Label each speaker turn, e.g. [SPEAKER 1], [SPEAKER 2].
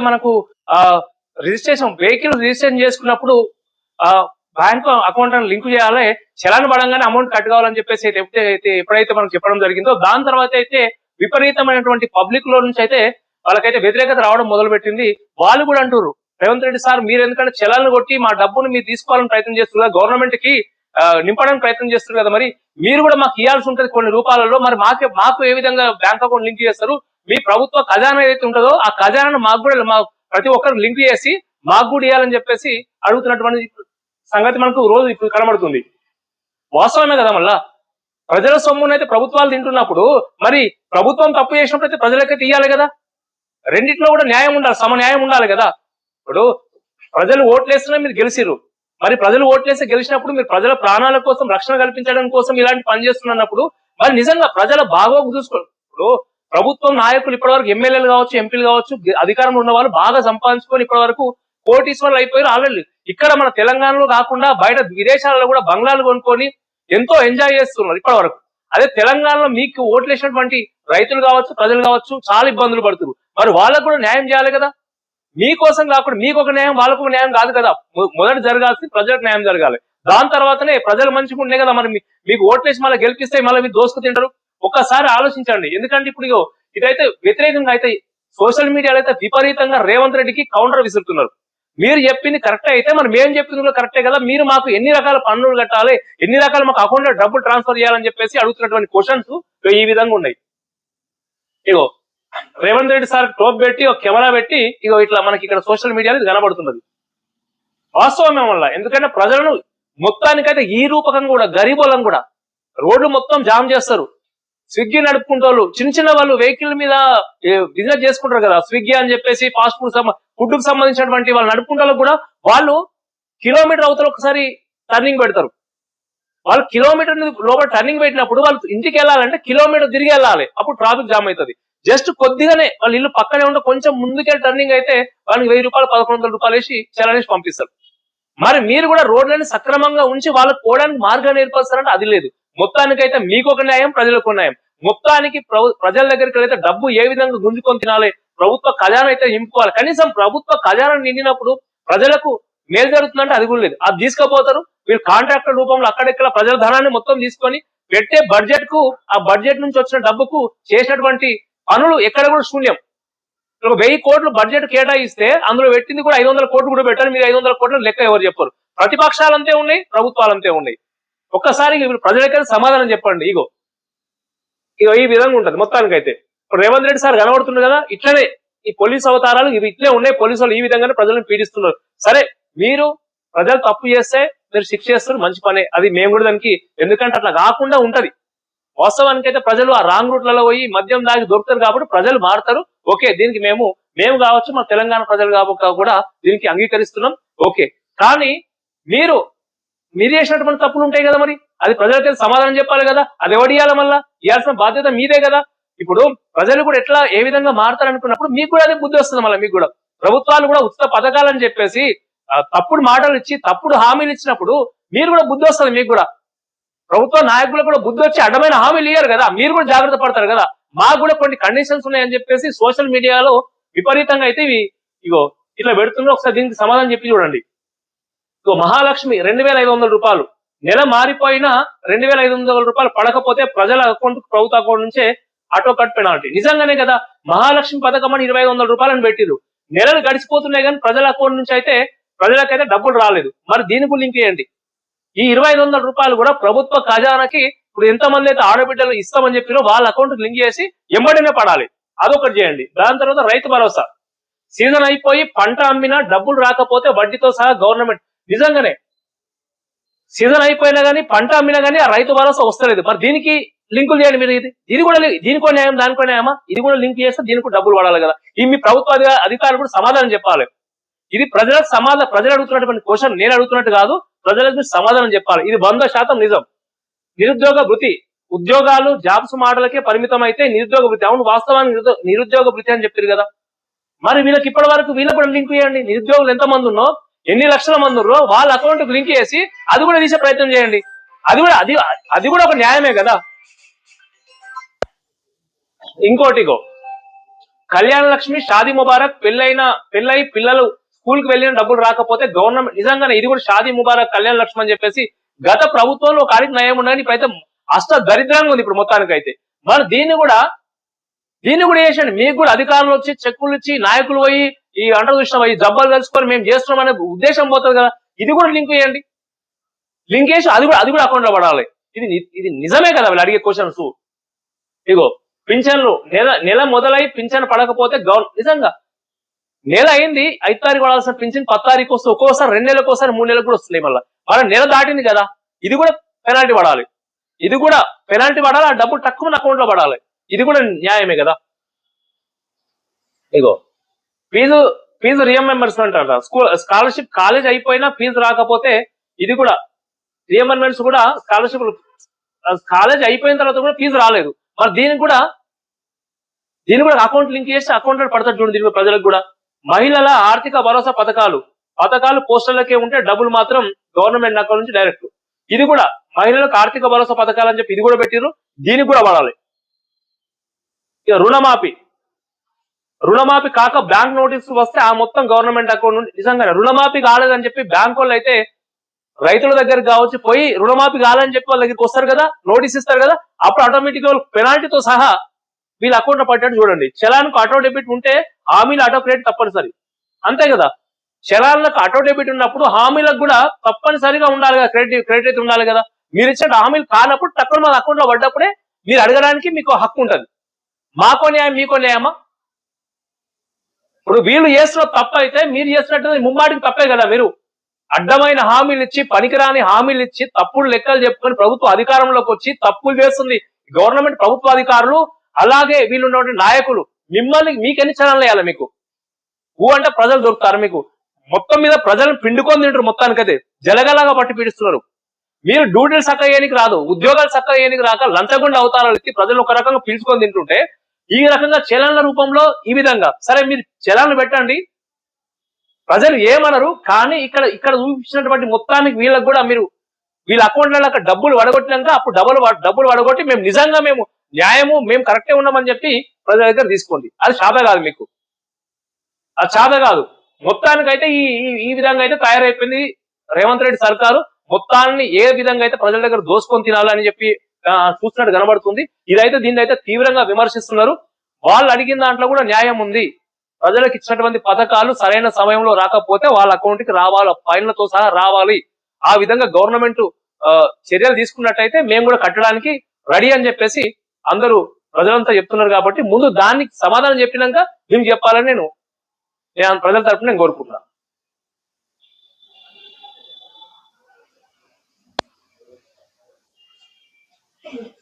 [SPEAKER 1] మనకు ఆ registration vehicle registration చేసుకున్నప్పుడు ఆ బ్యాంక్ అకౌంట్ లింక్ చేయాలి చలాన్ పడంగానే అమౌంట్ కట్ కావాలని చెప్పేసి అయితే ఎప్పుడైతే ఎప్పుడైతే మనకు చెప్పడం జరిగిందో దాని తర్వాత అయితే విపరీతమైనటువంటి పబ్లిక్లో నుంచి అయితే వాళ్ళకైతే వ్యతిరేకత రావడం మొదలు పెట్టింది వాళ్ళు కూడా అంటారు రేవంత్ రెడ్డి సార్ మీరు ఎందుకంటే చలాలను కొట్టి మా డబ్బును మీరు తీసుకోవాలని ప్రయత్నం చేస్తున్నారు గవర్నమెంట్కి నింపడానికి ప్రయత్నం చేస్తున్నారు కదా మరి మీరు కూడా మాకు ఇవ్వాల్సి ఉంటుంది కొన్ని రూపాయలలో మరి మాకే మాకు ఏ విధంగా బ్యాంక్ అకౌంట్ లింక్ చేస్తారు మీ ప్రభుత్వ ఖజానా ఏదైతే ఉంటుందో ఆ ఖజానాను మాకు కూడా మా ప్రతి ఒక్కరు లింక్ చేసి మాకు కూడా ఇవ్వాలని చెప్పేసి అడుగుతున్నటువంటి సంగతి మనకు రోజు ఇప్పుడు కనబడుతుంది. వాస్తవమే కదా మళ్ళా? ప్రజల సొమ్మునైతే అయితే ప్రభుత్వాలు తింటున్నప్పుడు మరి ప్రభుత్వం తప్పు చేసినప్పుడు అయితే ప్రజలకైతే ఇవ్వాలి కదా? రెండిట్లో కూడా న్యాయం ఉండాలి సమన్యాయం ఉండాలి కదా? ఇప్పుడు ప్రజలు ఓట్లేస్తున్నా మీరు గెలిచిరు మరి ప్రజలు ఓట్లేస్తే గెలిచినప్పుడు మీరు ప్రజల ప్రాణాల కోసం రక్షణ కల్పించడం కోసం ఇలాంటి పని చేస్తున్నప్పుడు మరి నిజంగా ప్రజల బాగోగు చూసుకో ఇప్పుడు ప్రభుత్వం నాయకులు ఇప్పటివరకు ఎమ్మెల్యేలు కావచ్చు ఎంపీలు కావచ్చు అధికారంలో ఉన్న వాళ్ళు బాగా సంపాదించుకొని ఇప్పటి వరకు కోటీశ్వర్లు అయిపోయారు ఆల్రెడీ ఇక్కడ మన తెలంగాణలో కాకుండా బయట విదేశాలలో కూడా బంగ్లాలు కొనుక్కొని ఎంతో ఎంజాయ్ చేస్తున్నారు ఇప్పటి వరకు అదే తెలంగాణలో మీకు ఓట్లేసినటువంటి రైతులు కావచ్చు ప్రజలు కావచ్చు చాలా ఇబ్బందులు పడుతున్నారు. మరి వాళ్ళకు కూడా న్యాయం చేయాలి కదా? మీకోసం కాకుండా మీకు ఒక న్యాయం వాళ్ళకు న్యాయం కాదు కదా? మొదటి మొదట జరగాల్సింది ప్రజలకు న్యాయం జరగాలి. దాని తర్వాతనే ప్రజలు మంచిగా ఉండే కదా మరి మీకు ఓట్లేసి మళ్ళీ గెలిపిస్తే మళ్ళీ మీరు దోసుకు తింటారు? ఒక్కసారి ఆలోచించండి. ఎందుకంటే ఇప్పుడు ఇగో ఇదైతే వ్యతిరేకంగా అయితే సోషల్ మీడియాలో అయితే విపరీతంగా రేవంత్ రెడ్డికి కౌంటర్ విసురుతున్నారు. మీరు చెప్పింది కరెక్టే అయితే మనం మేము చెప్పింది కూడా కరెక్టే కదా. మీరు మాకు ఎన్ని రకాల పన్నులు కట్టాలి ఎన్ని రకాల మాకు అకౌంట్లో డబ్బులు ట్రాన్స్ఫర్ చేయాలని చెప్పేసి అడుగుతున్నటువంటి క్వశ్చన్స్ ఈ విధంగా ఉన్నాయి. ఇగో రేవంత్ రెడ్డి సార్ టోప్ పెట్టి ఒక కెమెరా పెట్టి ఇగో ఇట్లా మనకి ఇక్కడ సోషల్ మీడియాలో కనబడుతున్నది. వాస్తవమే వల్ల ఎందుకంటే ప్రజలను మొత్తానికైతే ఈ రూపకం కూడా గరీబులను కూడా రోడ్లు మొత్తం జామ్ చేస్తారు. స్విగ్గీ నడుపుకుంటారు వాళ్ళు చిన్న చిన్న వాళ్ళు వెహికల్ మీద బిజినెస్ చేసుకుంటారు కదా స్విగ్గీ అని చెప్పేసి ఫాస్ట్ ఫుడ్ ఫుడ్కు సంబంధించినటువంటి వాళ్ళు నడుపుకుంటారు కూడా వాళ్ళు కిలోమీటర్ అవతల ఒకసారి టర్నింగ్ పెడతారు. వాళ్ళు కిలోమీటర్ లోపల టర్నింగ్ పెట్టినప్పుడు వాళ్ళు ఇంటికి వెళ్ళాలంటే కిలోమీటర్ తిరిగి వెళ్ళాలి. అప్పుడు ట్రాఫిక్ జామ్ అవుతుంది. జస్ట్ కొద్దిగానే వాళ్ళ ఇల్లు పక్కనే ఉంటే కొంచెం ముందుకెళ్ళి టర్నింగ్ అయితే వాళ్ళకి వెయ్యి రూపాయలు పదకొండు వందల రూపాయలు వేసి చలానేసి పంపిస్తారు. మరి మీరు కూడా రోడ్లని సక్రమంగా ఉంచి వాళ్ళకి పోవడానికి మార్గాన్ని ఏర్పరుస్తారంటే అది లేదు. మొత్తానికైతే మీకు ఒక న్యాయం ప్రజలకు న్యాయం. మొత్తానికి ప్రజల దగ్గరికి అయితే డబ్బు ఏ విధంగా గుంజుకొని తినాలి? ప్రభుత్వ ఖజానా అయితే నింపుకోవాలి. కనీసం ప్రభుత్వ ఖజానా నిండినప్పుడు ప్రజలకు మేలు జరుగుతుందంటే అది కూడా లేదు. అది తీసుకుపోతారు వీళ్ళు కాంట్రాక్టర్ రూపంలో అక్కడెక్కడ ప్రజల ధనాన్ని మొత్తం తీసుకొని పెట్టే బడ్జెట్కు ఆ బడ్జెట్ నుంచి వచ్చిన డబ్బుకు చేసినటువంటి పనులు ఎక్కడ కూడా శూన్యం. ఒక వెయ్యి కోట్లు బడ్జెట్ కేటాయిస్తే అందులో పెట్టింది కూడా ఐదు వందల కోట్లు కూడా పెట్టాలి. మీరు ఐదు వందల కోట్లు లెక్క ఎవరు చెప్పరు. ప్రతిపక్షాలంతే ఉన్నాయి ప్రభుత్వాలంతే ఉన్నాయి. ఒక్కసారి ఇప్పుడు ప్రజలకైతే సమాధానం చెప్పండి ఇగో. ఇగో ఈ విధంగా ఉంటుంది మొత్తానికైతే. ఇప్పుడు రేవంత్ రెడ్డి సార్ కనబడుతుంది కదా ఇట్లనే ఈ పోలీస్ అవతారాలు ఇవి ఇట్లే ఉన్నాయి పోలీసు వాళ్ళు ఈ విధంగానే ప్రజలను పీడిస్తున్నారు. సరే మీరు ప్రజలు తప్పు చేస్తే మీరు శిక్ష చేస్తారు మంచి పనే. అది మేము కూడా దానికి ఎందుకంటే అట్లా కాకుండా ఉంటది. వాస్తవానికి అయితే ప్రజలు ఆ రాంగ్ రూట్లలో పోయి మద్యం దాగి దొరుకుతారు కాబట్టి ప్రజలు మారుతారు. ఓకే దీనికి మేము మేము కావచ్చు మన తెలంగాణ ప్రజలు కాబట్టి కూడా దీనికి అంగీకరిస్తున్నాం. ఓకే. కానీ మీరు మీరు చేసినటువంటి తప్పులు ఉంటాయి కదా మరి? అది ప్రజలకైతే సమాధానం చెప్పాలి కదా? అది ఎవడు ఇవ్వాలి మళ్ళా? ఇవ్వాల్సిన బాధ్యత మీదే కదా? ఇప్పుడు ప్రజలు కూడా ఎట్లా ఏ విధంగా మారుతారు అనుకున్నప్పుడు మీకు కూడా అదే బుద్ధి వస్తుంది మళ్ళీ మీకు కూడా. ప్రభుత్వాలు కూడా ఉచిత పథకాలని చెప్పేసి తప్పుడు మాటలు ఇచ్చి తప్పుడు హామీలు ఇచ్చినప్పుడు మీరు కూడా బుద్ధి వస్తుంది మీకు కూడా. ప్రభుత్వ నాయకులు కూడా బుద్ధి వచ్చి అడ్డమైన హామీలు ఇయ్యారు కదా? మీరు కూడా జాగ్రత్త పడతారు కదా? మాకు కూడా కొన్ని కండిషన్స్ ఉన్నాయని చెప్పేసి సోషల్ మీడియాలో విపరీతంగా అయితే ఇవి ఇగో ఇట్లా పెడుతుందో ఒకసారి దీనికి సమాధానం చెప్పి చూడండి. ఇగో మహాలక్ష్మి రెండు వేల ఐదు వందల రూపాయలు. నెల మారిపోయినా రెండు వేల ఐదు వందల రూపాయలు పడకపోతే ప్రజల అకౌంట్ ప్రభుత్వ అకౌంట్ నుంచే ఆటో కట్ పెనాల్టీ. నిజంగానే కదా మహాలక్ష్మి పథకం అని ఇరవై ఐదు వందల రూపాయలని పెట్టిరు నెలలు గడిచిపోతున్నాయి కానీ ప్రజల అకౌంట్ నుంచి అయితే ప్రజలకైతే డబ్బులు రాలేదు. మరి దీనికి లింక్ చేయండి. ఈ ఇరవై ఐదు వందల రూపాయలు కూడా ప్రభుత్వ ఖజానాకి ఇప్పుడు ఎంతమంది అయితే ఆడబిడ్డలు ఇస్తామని చెప్పిరో వాళ్ళ అకౌంట్ లింక్ చేసి ఎంబడినే పడాలి. అదొకటి చేయండి. దాని తర్వాత రైతు భరోసా. సీజన్ అయిపోయి పంట అమ్మినా డబ్బులు రాకపోతే వడ్డీతో సహా గవర్నమెంట్ నిజంగానే. సీజన్ అయిపోయినా కానీ పంట అమ్మినా కానీ ఆ రైతు భరోసా వస్తలేదు. మరి దీనికి లింకులు చేయండి మీరు ఇది. దీని కూడా దీనికో న్యాయం దానికో న్యాయమా? ఇది కూడా లింక్ చేస్తే దీనికి డబ్బులు పడాలి కదా. ఈ మీ ప్రభుత్వ అధికారులు కూడా సమాధానం చెప్పాలి. ఇది ప్రజలకు సమాధానం ప్రజలు అడుగుతున్నటువంటి క్వశ్చన్ నేను అడుగుతున్నట్టు కాదు. ప్రజలకు సమాధానం చెప్పాలి. ఇది వంద శాతం నిజం. నిరుద్యోగ వృత్తి. ఉద్యోగాలు జాబ్స్ మాటలకే పరిమితం అయితే నిరుద్యోగ వృత్తి. అవును వాస్తవానికి నిరుద్యోగ వృత్తి అని చెప్పారు కదా. మరి వీళ్ళకి ఇప్పటి వరకు వీళ్ళకి కూడా లింక్ చేయండి. నిరుద్యోగులు ఎంతమంది ఉన్నో ఎన్ని లక్షల మంది ఉన్నారో వాళ్ళ అకౌంట్ లింక్ చేసి అది కూడా తీసే ప్రయత్నం చేయండి. అది కూడా అది అది కూడా ఒక న్యాయమే కదా? ఇంకోటిగో కళ్యాణ లక్ష్మి షాదీ ముబారక్ పెళ్ళైన పెళ్ళై పిల్లలు స్కూల్కి వెళ్ళిన డబ్బులు రాకపోతే గవర్నమెంట్ నిజంగానే ఇది కూడా షాదీ ముబారక్ కళ్యాణ లక్ష్మి అని చెప్పేసి గత ప్రభుత్వంలో ఒక ఆడికి నయం ఉండని ఇప్పుడైతే అష్ట దరిద్రంగా ఉంది ఇప్పుడు మొత్తానికి అయితే మరి దీన్ని కూడా దీన్ని కూడా చేసండి మీకు కూడా అధికారులు వచ్చి చెక్కులు ఇచ్చి నాయకులు పోయి ఈ అంటర్ చూసిన ఈ జబ్బాలు కలుసుకొని మేము చేస్తున్నాం అనే ఉద్దేశం పోతుంది కదా. ఇది కూడా లింక్ చేయండి. లింక్ చేసి అది కూడా అది కూడా అకౌంట్లో పడాలి. ఇది ఇది నిజమే కదా వీళ్ళు అడిగే క్వశ్చన్స్ ఇగో పింఛన్లు నెల నెల మొదలై పింఛన్ పడకపోతే గవర్నమెంట్ నిజంగా. నెల అయింది ఐదు తారీఖు పడాల్సిన పింఛన్ పది తారీఖు వస్తే ఒక్కోసారి రెండు నెలలకు ఒకసారి మూడు నెలలకు కూడా వస్తుంది మళ్ళీ. మన నెల దాటింది కదా ఇది కూడా పెనాల్టీ పడాలి. ఇది కూడా పెనాల్టీ పడాలి ఆ డబ్బు తక్కువ అకౌంట్లో పడాలి. ఇది కూడా న్యాయమే కదా. ఇగో ఫీజు ఫీజు రియంబర్స్మెంట్ అంట స్కూల్ స్కాలర్షిప్ కాలేజ్ అయిపోయినా ఫీజు రాకపోతే ఇది కూడా రియంబర్మెంట్స్ కూడా స్కాలర్షిప్ కాలేజ్ అయిపోయిన తర్వాత కూడా ఫీజు రాలేదు. మరి దీనికి కూడా దీని కూడా అకౌంట్ లింక్ చేసి అకౌంట్లో పడతాడు చూడండి దీని ప్రజలకు కూడా. మహిళల ఆర్థిక భరోసా పథకాలు పథకాలు పోస్టర్లకే ఉంటే డబ్బులు మాత్రం గవర్నమెంట్ అకౌంట్ నుంచి డైరెక్ట్ ఇది కూడా మహిళలకు ఆర్థిక భరోసా పథకాలు అని చెప్పి ఇది కూడా పెట్టిరు దీనికి కూడా పడాలి ఇక రుణమాఫీ. రుణమాఫీ కాక బ్యాంక్ నోటీస్ వస్తే ఆ మొత్తం గవర్నమెంట్ అకౌంట్ నుండి నిజంగానే రుణమాఫీ కాలేదని చెప్పి బ్యాంక్ వాళ్ళు అయితే రైతుల దగ్గర కావచ్చు పోయి రుణమాఫీ కాలని చెప్పి వాళ్ళ దగ్గరికి వస్తారు కదా నోటీస్ ఇస్తారు కదా అప్పుడు ఆటోమేటిక్ పెనాల్టీతో సహా వీళ్ళ అకౌంట్లో చూడండి. చలాన్కు ఆటో డెబిట్ ఉంటే హామీలు ఆటో క్రెడిట్ తప్పనిసరి. అంతే కదా. చలాన్లకు ఆటో డెబిట్ ఉన్నప్పుడు హామీలకు కూడా తప్పనిసరిగా ఉండాలి కదా క్రెడిట్ క్రెడిట్ అయితే ఉండాలి కదా. మీరు ఇచ్చిన హామీలు కానప్పుడు తక్కువ మన అకౌంట్లో పడ్డప్పుడే మీరు అడగడానికి మీకు హక్కు ఉంటుంది. మాకో న్యాయం మీకో న్యాయమా? ఇప్పుడు వీళ్ళు చేస్తున్న తప్పు అయితే మీరు చేసినట్టు ముమ్మాటికి తప్పే కదా మీరు. అడ్డమైన హామీలు ఇచ్చి పనికిరాని హామీలు ఇచ్చి తప్పుడు లెక్కలు చెప్పుకొని ప్రభుత్వ అధికారంలోకి వచ్చి తప్పులు చేస్తుంది గవర్నమెంట్ ప్రభుత్వ అధికారులు. అలాగే వీళ్ళు ఉన్నటువంటి నాయకులు. మిమ్మల్ని మీకు ఎన్ని వేయాలి మీకు? ఊ అంటే ప్రజలు దొరుకుతారు మీకు. మొత్తం మీద ప్రజలను పిండుకొని తింటారు మొత్తానికైతే. జలగలాగా పట్టి పీడిస్తున్నారు. మీరు డ్యూటీలు సక్క చేయడానికి రాదు ఉద్యోగాలు సక్క చేయనికి రాక లంచగుండా అవతారాలు ఎత్తి ప్రజలు ఒక రకంగా పీల్చుకొని తింటుంటే ఈ రకంగా చలనల రూపంలో ఈ విధంగా. సరే మీరు చలనలు పెట్టండి. ప్రజలు ఏమనరు కానీ ఇక్కడ ఇక్కడ చూపించినటువంటి మొత్తానికి వీళ్ళకి కూడా మీరు వీళ్ళ అకౌంట్లలో అక్కడ డబ్బులు వడగొట్టినాక అప్పుడు డబ్బులు డబ్బులు వడగొట్టి మేము నిజంగా మేము న్యాయము మేము కరెక్టే ఉన్నామని చెప్పి ప్రజల దగ్గర తీసుకోండి. అది శాత కాదు మీకు. అది శాత కాదు. మొత్తానికైతే ఈ ఈ- ఈ విధంగా అయితే తయారైపోయింది రేవంత్ రెడ్డి సర్కారు. మొత్తాన్ని ఏ విధంగా అయితే ప్రజల దగ్గర దోసుకొని తినాలని చెప్పి చూస్తున్నట్టు కనబడుతుంది. ఇదైతే దీన్ని అయితే తీవ్రంగా విమర్శిస్తున్నారు. వాళ్ళు అడిగిన దాంట్లో కూడా న్యాయం ఉంది. ప్రజలకు ఇచ్చినటువంటి పథకాలు సరైన సమయంలో రాకపోతే వాళ్ళ అకౌంట్కి రావాలి ఫైన్లతో సహా రావాలి. ఆ విధంగా గవర్నమెంట్ చర్యలు తీసుకున్నట్టయితే మేము కూడా కట్టడానికి రెడీ అని చెప్పేసి అందరూ ప్రజలంతా చెప్తున్నారు కాబట్టి ముందు దానికి సమాధానం చెప్పినాక మేము చెప్పాలని నేను నేను ప్రజల తరపున నేను కోరుకుంటున్నాను Thank you.